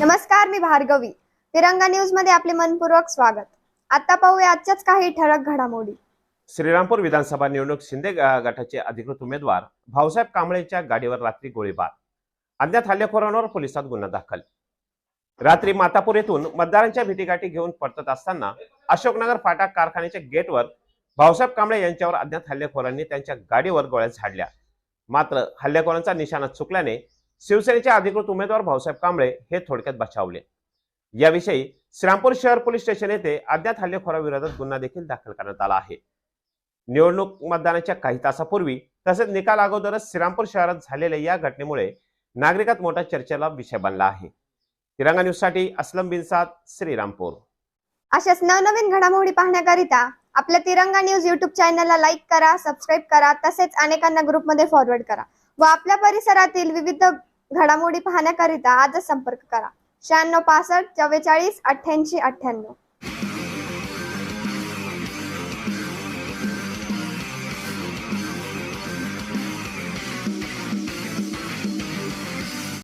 नमस्कार मी भार्गवी. तिरंगा न्यूजमध्ये आपले मनपूर्वक स्वागत. आता पाहूया आजच्याच काही ठळक घडामोडी. श्रीरामपूर विधानसभा निवडणूक शिंदे गटाचे अधिकृत उमेदवार भाऊसाहेब कांबळेच्या गाडीवर रात्री गोळीबार. अज्ञात हल्लेखोरांवर पोलिसात गुन्हा दाखल. रात्री मातापूर येथून मतदारांच्या भेटीगाठी घेऊन परतत असताना अशोकनगर फाटा कारखान्याच्या गेटवर भाऊसाहेब कांबळे यांच्यावर अज्ञात हल्लेखोरांनी त्यांच्या गाडीवर गोळ्या झाडल्या. मात्र हल्लेखोरांचा निशाणा चुकल्याने शिवसेनेचे अधिकृत उमेदवार भाऊसाहेब कांबळे हे थोडक्यात बचावले. याविषयी श्रीरामपूर शहर पोलीस स्टेशन येथे अज्ञात हल्लेखोराविरोधात गुन्हा देखील दाखल करण्यात आला आहे. निवडणूक मतदानाच्या काही तासापूर्वी तसेच निकाल अगोदरच श्रीरामपूर शहरात झालेल्या या घटनेमुळे नागरिकात मोठा चर्चेला विषय बनला आहे. तिरंगा न्यूजसाठी असलम बिनसाद श्रीरामपूर. अशाच नवनवीन घडामोडी पाहण्याकरिता आपल्या तिरंगा न्यूज युट्यूब चॅनलला लाईक करा सबस्क्राईब करा तसेच अनेकांना ग्रुपमध्ये फॉरवर्ड करा व आपल्या परिसरातील विविध घडामोडी पाहण्याकरिता आजच संपर्क करा. शहाण्णव पासष्ट चव्वेचाळीस अठ्ठ्याऐंशी अठ्ठ्याण्णव.